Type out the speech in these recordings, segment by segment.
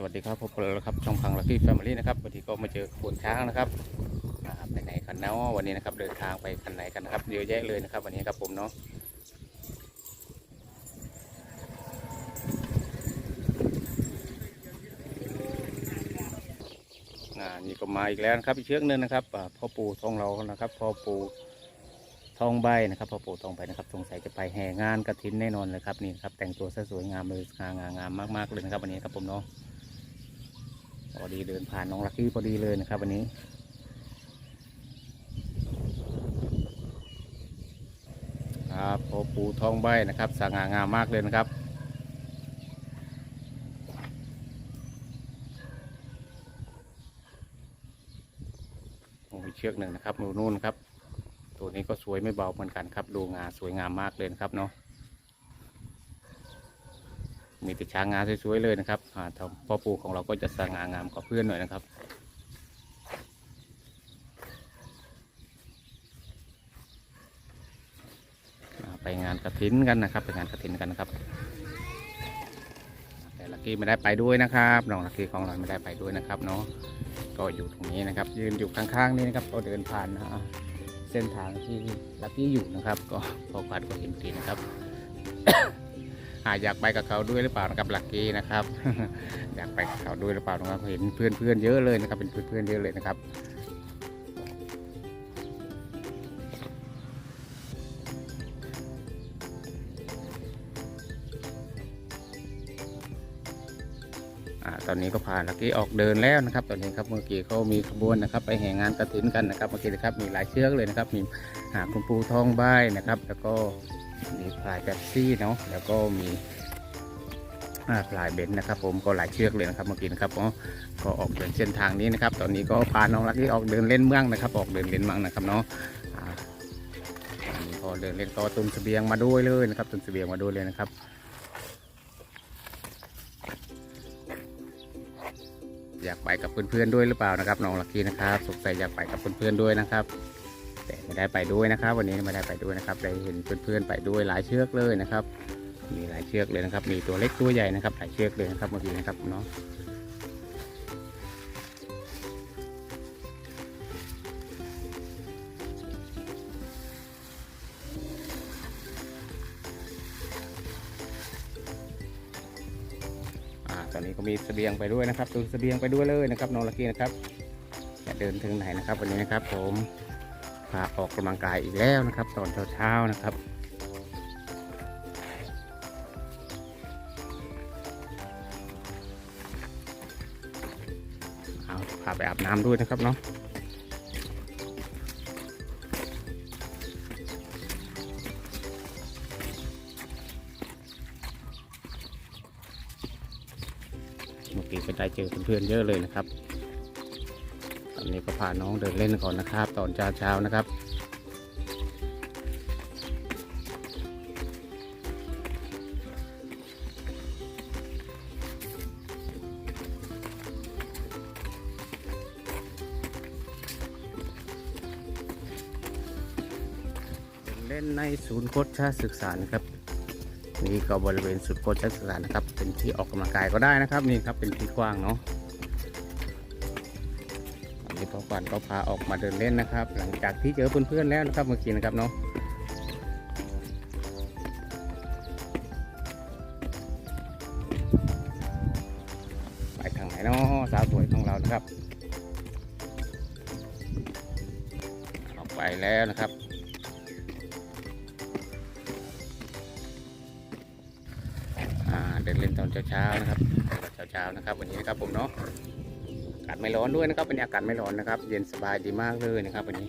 สวัสดีครับพบกันแล้วครับช่องพังลักกี้แฟมิลี่นะครับวันนี้ก็มาเจอขบวนช้างนะครับไปไหนกันเนาะวันนี้นะครับเดินทางไปคันไหนกันนะครับเยอะแยะเลยนะครับ วันนี้ครับผมเนาะนี่ก็มาอีกแล้วนะครับอีกเชือกหนึงนะครับพ่อปู่ทองเรานะครับพ่อปู่ทองใบนะครับพ่อปู่ทองใบนะครับสงสัยจะไปแห่งานกระถินแน่นอนเลยครับนี่ครับแต่งตัวซะสวยงามเลยงามงามงามมากๆเลยนะครับวันนี้ครับผมเนาะ พอดีเดินผ่านน้องลักกี้พอดีเลยนะครับ วันนี้ ครับโอปูทองใบนะครับสง่างามมากเลยนะครับโอ้ยเชือกหนึ่งนะครับดูนู่นครับ ตัวนี้ก็สวยไม่เบาเหมือนกันครับ ดูงาสวยงามมากเลยนะครับเนาะ มีแต่ช้างงาสวยๆเลยนะครับทางพ่อปู่ของเราก็จะสง่างามกว่าเพื่อนหน่อยนะครับไปงานกระถินกันนะครับไปงานกระถินกันนะครับแต่ลักกี้ไม่ได้ไปด้วยนะครับน้องลักกี้ของเราไม่ได้ไปด้วยนะครับเนาะก็อยู่ตรงนี้นะครับ ยืนอยู่ข้างๆนี่นะครับก็เดินผ่านนะฮะเส้นทางที่ลักกี้อยู่นะครับ ก็พอผ่านก็เห็นทีนะครับ อาอยากไปกับเขาด้วยหรือเปล่านะครับลักกี้นะครับ อยากไปกับเขาด้วยหรือเปล่านะครับเห็นเพื่อนเพื่อนเยอะเลยนะครับเป็นเพื่อนเพื่อนเยอะเลยนะครับ ตอนนี้ก็พาลักกี้ออกเดินแล้วนะครับ ตอนนี้ครับเมื่อกี้เขามีขบวนนะครับ ไปแห่งานกระถินกันนะครับเมื่อกี้นะครับมีหลายเชือกเลยนะครับ มีหาคุณปูทองใบนะครับ แล้วก็มีพลายแป๊บซี่เนาะแล้วก็มีพลายเบนซ์นะครับผมก็หลายเชือกเลยนะครับเมื่อกี้นะครับก็ก็ออกเดินเส้นทางนี้นะครับ ตอนนี้ก็พาน้องลักกี้ออกเดินเล่นเมืองนะครับ ออกเดินเล่นเมืองนะครับเนาะพอเดินเล่นก็ตุนเสบียงมาด้วยเลยนะครับตุนเสบียงมาด้วยเลยนะครับ อยากไปกับเพื่อนๆด้วยหรือเปล่านะครับน้องลักกี้นะครับสงสัยอยากไปกับเพื่อนๆด้วยนะครับ แต่ไม่ได้ไปด้วยนะครับ วันนี้ไม่ได้ไปด้วยนะครับได้เห็นเพื่อนๆไปด้วยหลายเชือกเลยนะครับ มีหลายเชือกเลยนะครับ มีตัวเล็กตัวใหญ่นะครับหลายเชือกเลยนะครับเมื่อกี้นะครับเนาะ อ่าตอนนี้ก็มีเสบียงไปด้วยนะครับตุนเสบียงไปด้วยเลยนะครับน้องลักกี้นะครับจะเดินถึงไหนนะครับ วันนี้นะครับ ผมพาออกกำลังกายอีกแล้วนะครับ ตอนเช้าๆนะครับเอาพาไปอาบน้ำด้วยนะครับเนาะ เก๋ก็ได้เจอเพื่อนๆเยอะเลยนะครับ ตอนนี้ก็พาน้องเดินเล่นก่อนนะครับ ตอนเช้าๆนะครับเล่นในศูนย์โคชชาศึกษานะครับ นี่ก็บริเวณศูนย์โคชชาศึกษานนะครับ เป็นที่ออกกำลังกายก็ได้นะครับ นี่ครับเป็นที่กว้างเนาะอันนี้พ่อฝันก็พาออกมาเดินเล่นนะครับ หลังจากที่เจอเพื่อนๆแล้วนะครับเมื่อกี้นะครับเนาะไปทางไหนเนาะสาวสวยของเรานะครับออกไปแล้วนะครับ เช้าๆนะครับเช้าๆนะครับ วันนี้นะครับผมเนาะอากาศไม่ร้อนด้วยนะครับวันนี้อากาศไม่ร้อนนะครับ เย็นสบายดีมากเลยนะครับ วันนี้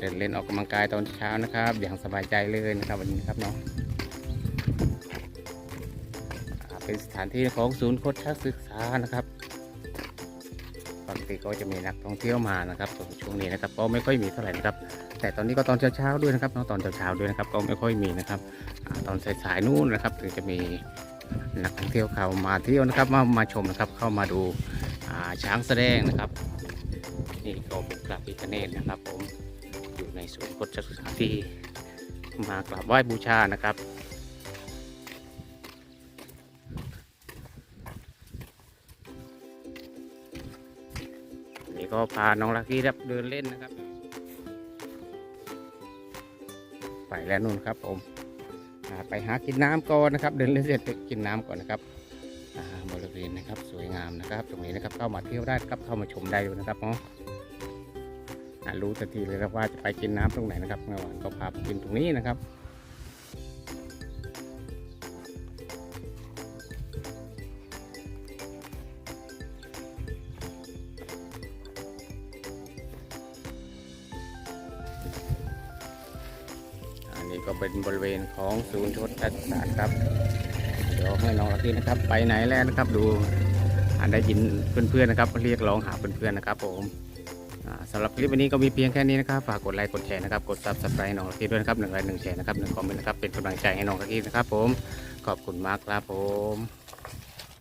เดินเล่นออกกำลังกายตอนเช้านะครับ อย่างสบายใจเลยนะครับวันนี้นะครับเนาะ เป็นสถานที่ของศูนย์โคชศึกษานะครับปกติก็จะมีนักท่องเที่ยวมานะครับส่ช่วงนี้นะครับก็ไม่ค่อยมีเท่าไหร่นะครับ แต่ตอนนี้ก็ตอนเช้าๆด้วยนะครับตอนเช้าๆด้วยนะครับก็ไม่ค่อยมีนะครับอตอนสายๆนู่นนะครับ ถึงจะมีนักท่องเที่ยวเข้ามาเที่ยวนะครับมามาชมนะครับเข้ามาดูาช้างแสดงนะครับนี่ก็เป็นพระพิฆเนศนะครับผมอยู่ในศูนย์โฆษศึกษาที่มากราบไหว้บูชานะครับ นี่ก็พาน้องลักกี้ครับเดินเล่นนะครับ ไปแล้วนู่นครับผมไปหากินน้ำก่อนนะครับ เดินเล่นเสร็จกินน้ำก่อนนะครับบริเวณนะครับสวยงามนะครับ ตรงนี้นะครับเข้ามาเที่ยวได้ครับเข้ามาชมได้อยู่นะครับเนาะรู้ทันทีเลยครับว่าจะไปกินน้ำตรงไหนนะครับเมื่อวานก็พาไปกินตรงนี้นะครับ อันนี้ก็เป็นบริเวณของศูนย์ชนประสาทครับ เดี๋ยวให้น้องลักกี้นะครับ ไปไหนแล้วนะครับดูอ่าได้ยินเพื่อนๆนะครับเรียกร้องหาเพื่อนๆนะครับผมสำหรับคลิปวันนี้ก็มีเพียงแค่นี้นะครับ ฝากกดไลค์กดแชร์นะครับ กดซับสไครต์น้องลักกี้ด้วยนะครับหนึ่งไลค์หนึ่งแชร์นะครับหนึ่งคอมเมนต์นะครับเป็นกำลังใจให้น้องลักกี้นะครับผมขอบคุณมากครับผม